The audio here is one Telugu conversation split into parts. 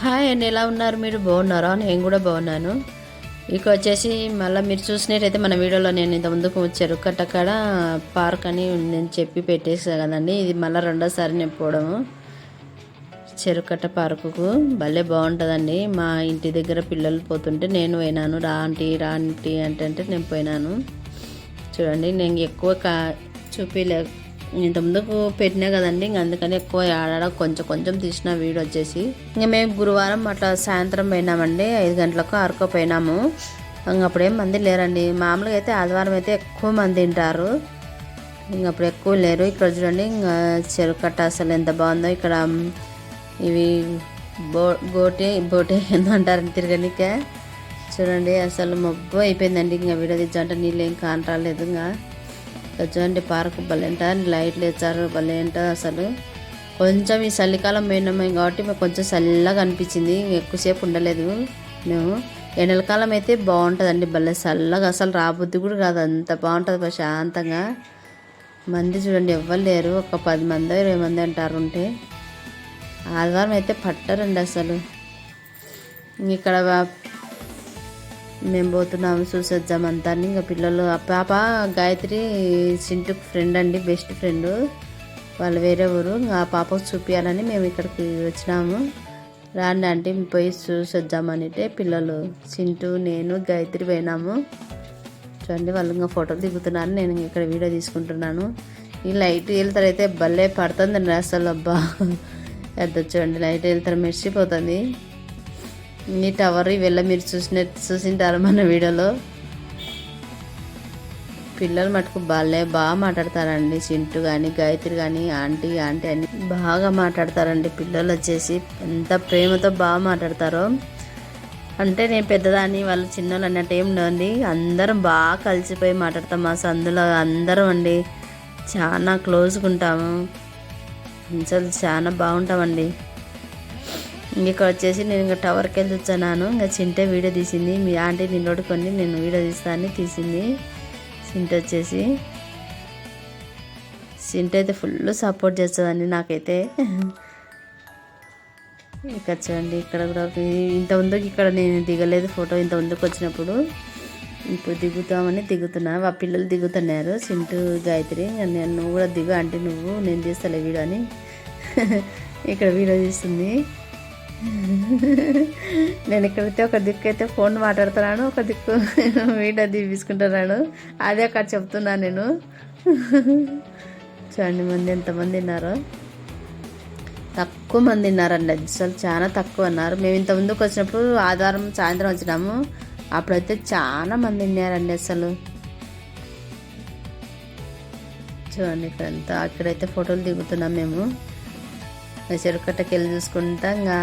హాయ్ అండి ఎలా ఉన్నారు? మీరు బాగున్నారా? నేను కూడా బాగున్నాను. ఇక వచ్చేసి మళ్ళీ మీరు చూసినట్టయితే మన వీడియోలో నేను ఇంత ముందుకు చెరుకట్ట కాడ పార్క్ అని నేను చెప్పి పెట్టేసా కదండి. ఇది మళ్ళీ రెండోసారి నేను పోవడము చెరుకట్ట పార్కుకు భలే బాగుంటుందండి. మా ఇంటి దగ్గర పిల్లలు పోతుంటే నేను పోయినాను. రా ఆంటీ రా ఆంటీ అంటే అంటే నేను పోయినాను. చూడండి నేను ఎక్కువ కా చూపిలే ఇంత ముందుకు పెట్టినా కదండి ఇంక అందుకని ఎక్కువ ఆడ కొంచెం కొంచెం తీసిన వీడియో వచ్చేసి. ఇంకా మేము గురువారం అట్లా సాయంత్రం పోయినామండి ఐదు గంటలకు అరకు పోయినాము. ఇంక అప్పుడేం మంది లేరండి. మామూలుగా అయితే ఆదివారం అయితే ఎక్కువ మంది తింటారు. ఇంక అప్పుడు ఎక్కువ లేరు. ఇక్కడ చూడండి ఇంకా చెరుకు కట్ట అసలు ఎంత బాగుందో ఇక్కడ. ఇవి బో గోటి బోటి ఏందంటారు తిరగనికే. చూడండి అసలు మబ్బు అయిపోయిందండి. ఇంకా వీడియో తెచ్చంటే నీళ్ళు ఏం కానరాలేదు ఇంకా. చూడండి పార్క్ భలేంట లైట్లు ఇచ్చారు భలేంట అసలు. కొంచెం ఈ చలికాలం పోయినాము కాబట్టి మాకు కొంచెం చల్లగా అనిపించింది ఎక్కువసేపు ఉండలేదు మేము. ఎండలకాలం అయితే బాగుంటుందండి భలే చల్లగా అసలు రాబుద్ది కూడా కాదు అంత బాగుంటుంది ప్రశాంతంగా. మంది చూడండి ఎవ్వరు లేరు ఒక పది మంది ఇరవై మంది అంటారు ఉంటే. ఆదివారం అయితే పట్టరండి అసలు. ఇంక ఇక్కడ మేము పోతున్నాము చూసొద్దామంతా అని ఇంకా పిల్లలు ఆ పాప గాయత్రి చింటుకు ఫ్రెండ్ అండి బెస్ట్ ఫ్రెండ్. వాళ్ళు వేరే ఊరు. ఆ పాపకు చూపించాలని మేము ఇక్కడికి వచ్చినాము. రాండి అంటే పోయి చూసొద్దామనితే పిల్లలు చింటూ నేను గాయత్రి పోయినాము. చూడండి వాళ్ళు ఇంకా ఫోటోలు దిగుతున్నారు. నేను ఇక్కడ వీడియో తీసుకుంటున్నాను. ఈ లైట్ వెళ్తారైతే భలే పడుతుందండి అసలు అబ్బా. పెద్ద చూడండి లైట్ వెళ్తారు మెరిసిపోతుంది. ఈ టవర్ ఇవెల్ల మీరు చూసిన చూసింటారు మన వీడియోలో. పిల్లలు మటుకు బాలే బాగా మాట్లాడతారండి. చింటూ కానీ గాయత్రి కానీ ఆంటీ ఆంటీ అని బాగా మాట్లాడతారండి. పిల్లలు వచ్చేసి ఎంత ప్రేమతో బాగా మాట్లాడతారో. అంటే నేను పెద్దదాన్ని వాళ్ళు చిన్నోళ్ళు అన్నట్టు ఏం ఉండండి అందరం బాగా కలిసిపోయి మాట్లాడతాం. మా సందులో అందరం అండి. చాలా క్లోజ్గా ఉంటాము. అసలు చాలా బాగుంటామండి. ఇక్కడ వచ్చేసి నేను ఇంకా టవర్కి వెళ్ళి వచ్చాను ఇంకా చింటే వీడియో తీసింది. మీ ఆంటీ నేను కొన్ని నేను వీడియో తీస్తానని తీసింది. చింట వచ్చేసి. చింట అయితే ఫుల్ సపోర్ట్ చేస్తుందండి నాకైతే. ఇక్కడ చూడండి ఇక్కడ కూడా ఇంత ముందుకు ఇక్కడ నేను దిగలేదు ఫోటో. ఇంత ముందుకు వచ్చినప్పుడు ఇప్పుడు దిగుతామని దిగుతున్నా. ఆ పిల్లలు దిగుతున్నారు. సింటు గాయత్రి నేను నువ్వు కూడా దిగు అంటే నువ్వు నేను తీస్తాలే వీడియో అని. ఇక్కడ వీడియో తీస్తుంది. నేను ఇక్కడైతే ఒక దిక్కు అయితే ఫోన్ మాట్లాడుతున్నాను ఒక దిక్కు వీడియో తీసుకుంటున్నాను అదే అక్కడ చెప్తున్నాను నేను. చూడండి మంది ఎంతమంది ఉన్నారో. తక్కువ మంది ఉన్నారండి అసలు చాలా తక్కువ ఉన్నారు. మేము ఇంత ముందుకు వచ్చినప్పుడు ఆదివారం సాయంత్రం వచ్చినాము. అప్పుడైతే చాలా మంది ఉన్నారండి అసలు చూడండి ఇక్కడంతా అక్కడైతే ఫోటోలు దిగుతున్నాం మేము. చెరుకట్టకి వెళ్ళి చూసుకుంటా ఇంకా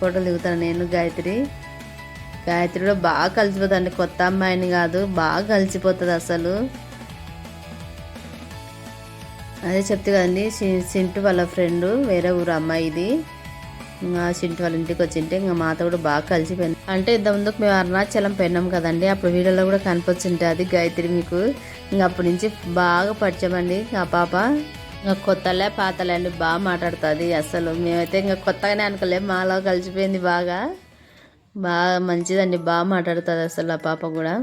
ఫోటోలు దిగుతాను నేను గాయత్రి. గాయత్రి కూడా బాగా కలిసిపోతుంది కొత్త అమ్మాయిని కాదు బాగా కలిసిపోతుంది అసలు. అదే చెప్తే కదండి సింటు వాళ్ళ ఫ్రెండ్ వేరే ఊరు అమ్మాయి ఇది. ఇంకా సింటు వాళ్ళ ఇంటికి వచ్చింటే ఇంకా మాతో కూడా బాగా కలిసిపోయింది. అంటే ఇంత ముందుకు మేము అరుణాచలం పోయినాం కదండి అప్పుడు వీడియోలో కూడా కనిపించింటే అది గాయత్రి మీకు. ఇంకా అప్పటి నుంచి బాగా పరిచయం అండి ఆ పాప. ఇంకా కొత్తలే పాతలే అండి బాగా మాట్లాడుతుంది అసలు. మేమైతే ఇంకా కొత్తగానే అనుకోలే మాలో కలిసిపోయింది బాగా. బాగా మంచిదండి బాగా మాట్లాడుతుంది అసలు ఆ పాప కూడా.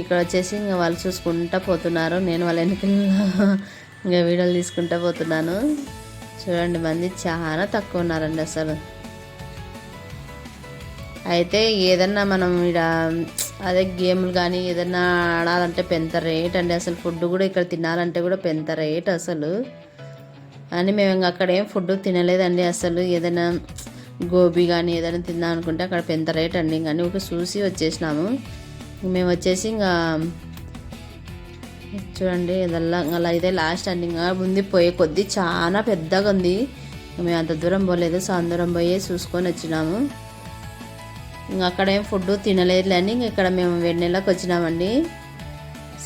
ఇక్కడ వచ్చేసి ఇంకా వాళ్ళు చూసుకుంటా పోతున్నారు నేను వాళ్ళ వెనకల్లో ఇంకా వీడియోలు తీసుకుంటా పోతున్నాను. చూడండి మంది చాలా తక్కువ ఉన్నారండి అసలు. అయితే ఏదన్నా మనం ఇక్కడ అదే గేమ్లు కానీ ఏదైనా ఆడాలంటే పెంత రేట్ అండి. అసలు ఫుడ్ కూడా ఇక్కడ తినాలంటే కూడా పెంత రేట్ అసలు. అని మేము ఇంకా అక్కడ ఏం ఫుడ్ తినలేదండి. అసలు ఏదైనా గోబీ కానీ ఏదైనా తిందాం అనుకుంటే అక్కడ పెంత రేట్ అండి. కానీ ఒక చూసి వచ్చేసినాము. మేము వచ్చేసి ఇంకా చూడండి ఇదల్లా అలా ఇదే లాస్ట్ అండి. ఇంకా ఉంది పోయే కొద్దీ చాలా పెద్దగా ఉంది. మేము అంత దూరం పోలేదు. సో దూరం పోయే చూసుకొని వచ్చినాము. ఇంకా అక్కడ ఏం ఫుడ్ తినలేదు అని ఇక్కడ మేము వెన్నెలకు వచ్చినామండి.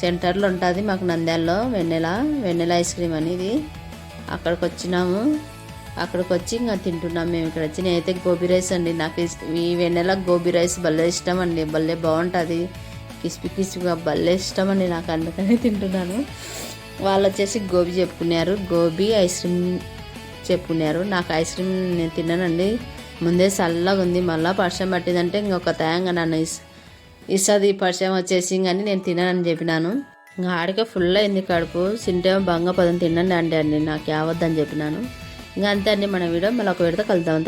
సెంటర్లో ఉంటుంది మాకు నంద్యాలలో వెన్నెల వెన్నెల ఐస్ క్రీమ్ అనేది అక్కడికి వచ్చినాము. అక్కడికి వచ్చి ఇంకా తింటున్నాం మేము ఇక్కడ వచ్చి. నేనైతే గోబీ రైస్ అండి. నాకు ఈ వెన్నెల గోబీ రైస్ భలే ఇష్టం అండి. భలే బాగుంటుంది. కిస్పి కిస్పిగా భలే ఇష్టం అండి నాకు అందుకని తింటున్నాను. వాళ్ళు వచ్చేసి గోబీ చెప్పుకున్నారు. గోబీ ఐస్ క్రీమ్ చెప్పుకున్నారు. నాకు ఐస్ క్రీమ్ నేను తిన్నానండి ముందే చల్లగా ఉంది మళ్ళీ పరిచయం పట్టిందంటే ఇంకొక తేంగా నన్ను ఇస్ ఇస్తుంది పరిచయం వచ్చేసి కానీ నేను తిననని చెప్పినాను. ఇంకా ఆడికే ఫుల్ అయింది కడుపు తింటేమో బంగపదం తినండి అండి అండి నాకు యావద్దని చెప్పినాను. ఇంకా అంతే అండి మన వీడియో మళ్ళీ ఒక విడత కలుద్దాం